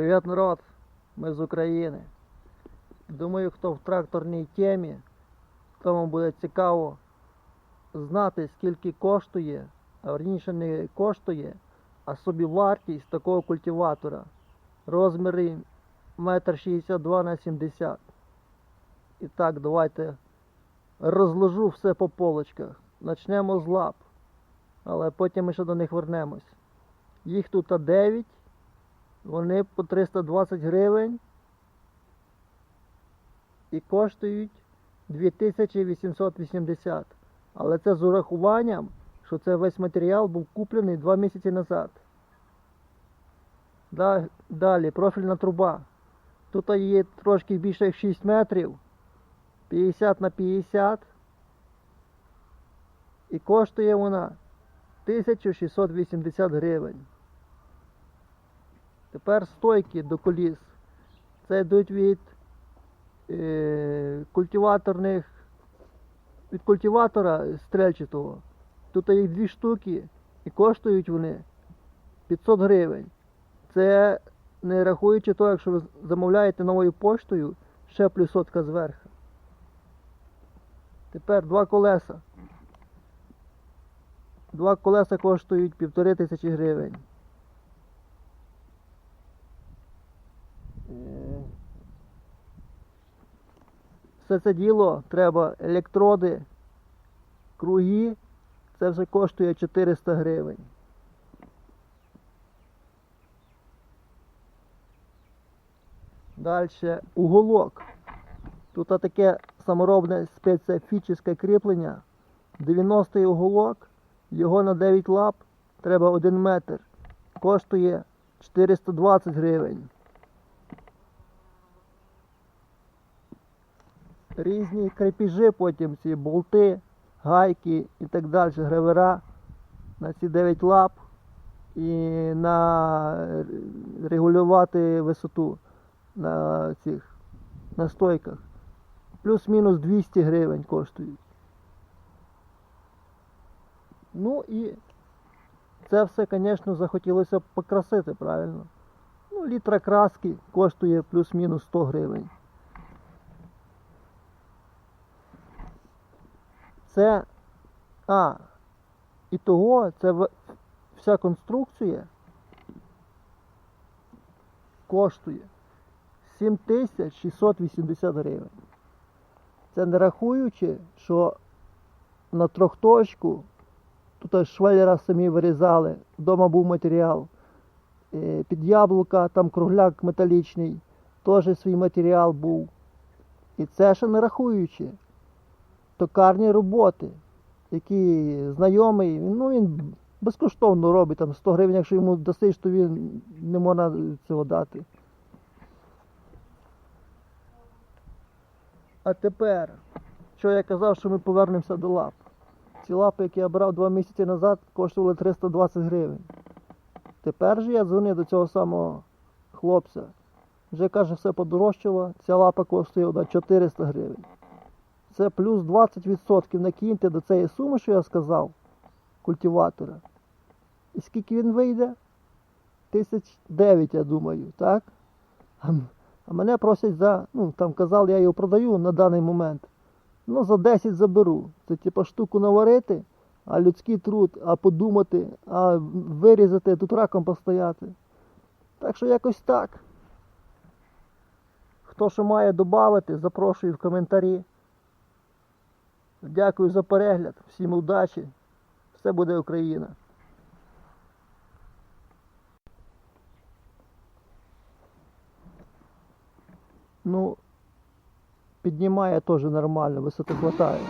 Привіт, народ! Ми з України. Думаю, хто в тракторній темі, тому буде цікаво знати, скільки коштує, а верніше не коштує, а собівартість такого культиватора. Розміри 1,62 на 70 І так, давайте розложу все по полочках. Начнемо з лап, але потім ми ще до них вернемось. Їх тут 9. Вони по 320 гривень і коштують 2880. Але це з урахуванням, що це весь матеріал був куплений 2 місяці назад. Далі профільна труба. Тут є трошки більше як 6 метрів, 50 на 50. І коштує вона 1680 гривень. Тепер стойки до коліс. Це йдуть від е, культиваторних, від культиватора стрельчатого. Тут їх дві штуки і коштують вони 500 гривень. Це не рахуючи того, якщо ви замовляєте новою поштою, ще плюс сотка зверху. Тепер два колеса. Два колеса коштують півтори тисячі гривень. Все це діло треба електроди, круги, це вже коштує 400 гривень. Далі уголок. Тут таке саморобне специфічне кріплення. 90-й уголок, його на 9 лап треба 1 метр. Коштує 420 гривень. Різні крепіжі потім, ці болти, гайки і так далі, гревера на ці 9 лап і на е, регулювати висоту на цих на стойках. Плюс-мінус 200 гривень коштують. Ну і це все, звісно, захотілося покрасити, правильно? Ну, літра краски коштує плюс-мінус 100 гривень. Це. А. І того це вся конструкція коштує 7680 гривень. Це не рахуючи, що на трьохточку тут швеллера самі вирізали, вдома був матеріал. Е, Під яблука, там кругляк металічний, теж свій матеріал був. І це ще не рахуючи токарні роботи, які знайомий, ну він безкоштовно робить там 100 гривень, якщо йому дасиш, то він не можна цього дати. А тепер, що я казав, що ми повернемося до лап. Ці лапи, які я брав два місяці назад, коштували 320 гривень. Тепер же я дзвонив до цього самого хлопця. Вже каже, все подорожчало, ця лапа коштує 400 гривень. Це плюс 20% накиньте до цієї суми, що я сказав, культиватора. І скільки він вийде? Тисяч дев'ять, я думаю, так? А, мене просять за, ну там казали, я його продаю на даний момент. Ну, за 10 заберу. Це типа штуку наварити, а людський труд, а подумати, а вирізати, тут раком постояти. Так що якось так. Хто що має додати, запрошую в коментарі. Дякую за перегляд. Всім удачі. Все буде Україна. Ну, піднімає теж нормально, висоти хватає.